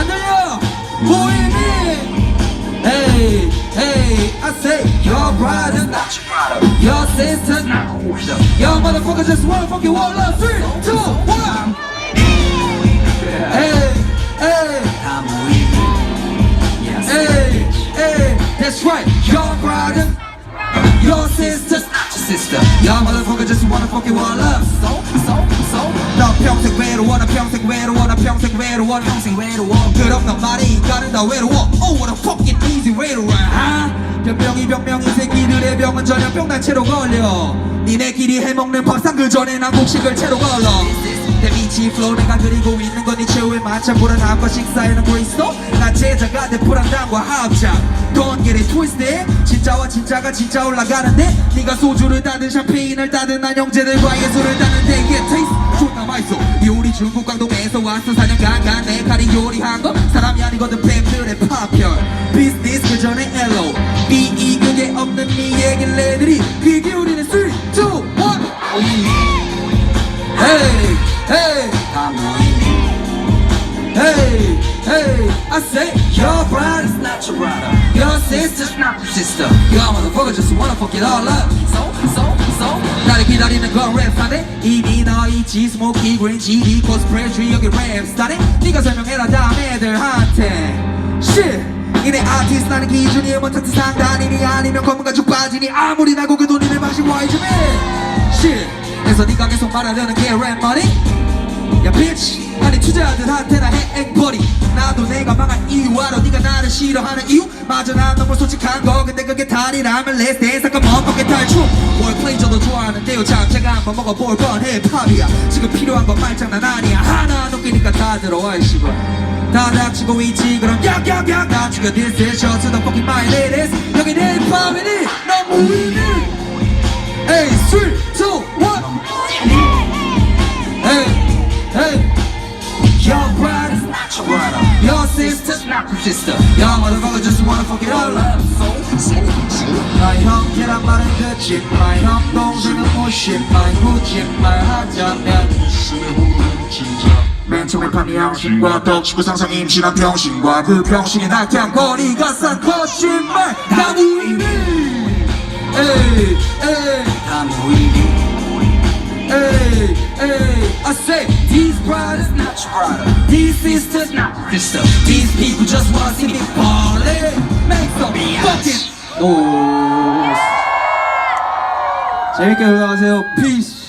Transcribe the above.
안 들려 보이니 Hey hey I say your brother not your brother Your sister not your sister Your motherfucker just wanna fucking wall up Three, two, one Hey hey 다 모이니 Yes Hey, hey, that's right. Your brother, your sister, not your sister your motherfucker just wanna fucking one love. So so so 너 평생 외로워, 나 평생 외로워, 나 평생 외로워, 나 평생 외로워 너 말이 가는 다 외로워. Oh, what a fucking easy way to ride. 아? 병명이 병명이 새끼들의 병은 전혀 병난체로 걸려. 니네끼리 해먹는 밥상 그 전에 난 곡식을 채로 걸러. 내 미치 플로우 내가 그리고 있는 건네 최후의 만찬 불안함과 식사에는 그리스도 나 제자가 돼 불안함과 합작 Don't get it twisted 진짜와 진짜가 진짜 올라가는데 네가 소주를 따든 샴페인을 따든 난 형제들과 예술을 따는데 이게 테이스트 존나 맛있어 요리 중국 광동 에서 왔어 4년간 간내 칼이 요리한 거 사람이 아니거든 뱀들의 파편 비즈니스 그 전에 엘로 B.E. 그게 없는 네 얘기를 애들이 귀 기울이는 3, 2, 1 모이니 Hey, hey 다 모이니 Hey, hey, I say your brother's Not your brother your sister's Not your sister Your motherfucker just wanna fuck it all up So 건 랩스타네 이미 너 있지 스모키 그린 GD 코스프레 주역의 랩스타네 네가 설명해라 다음 애들한테. Shit 이네 아티스트 나는 기준이 차트 상단이니 아니면 검은 가죽 바지니 아무리 날 고개 돌리는 방식 와이즈맨? Shit 그래서 네가 계속 말하려는 게 랩머니 야 bitch. 아니 투자들한테나 해앵벌이. 나도 내가 망한 이유 알아 네가 나를 싫어하는 이유? 맞아 난 너무 솔직한 거. 근데 그게 달이라면 let's dance a motherfucking 탈춤. 월플레이 저도 좋아하는데요. 잠재가 한번 먹어볼 건 힙합이야. 지금 필요한 건 말장난 아니야. 하나 웃기니까 다 들어와 이 씨발 다 닥치고 있지 그럼 약약약 다 죽여 this is your to the fucking my ladies 여긴 힙합이니? 너 무이니 Hey 3 2 your brother's Not your brother your sister's Not your sister your motherfucker just wanna fuck it all up. 나의 형제란 말은 그치, 나의 형 동생은 무시, 나의 후지 말하자면 맨 처음에 판이 양심과 덕치고 상상 임신한 병신과 그 병신이 낙향거리가 싼 거짓말 다 무의미 에이 에이 다 모이니 에이 에이 I say these brothers Not your brother These sisters, Not your sister these people just wanna see me party. Make some fucking noise. 재밌게 놀러가세요. Peace.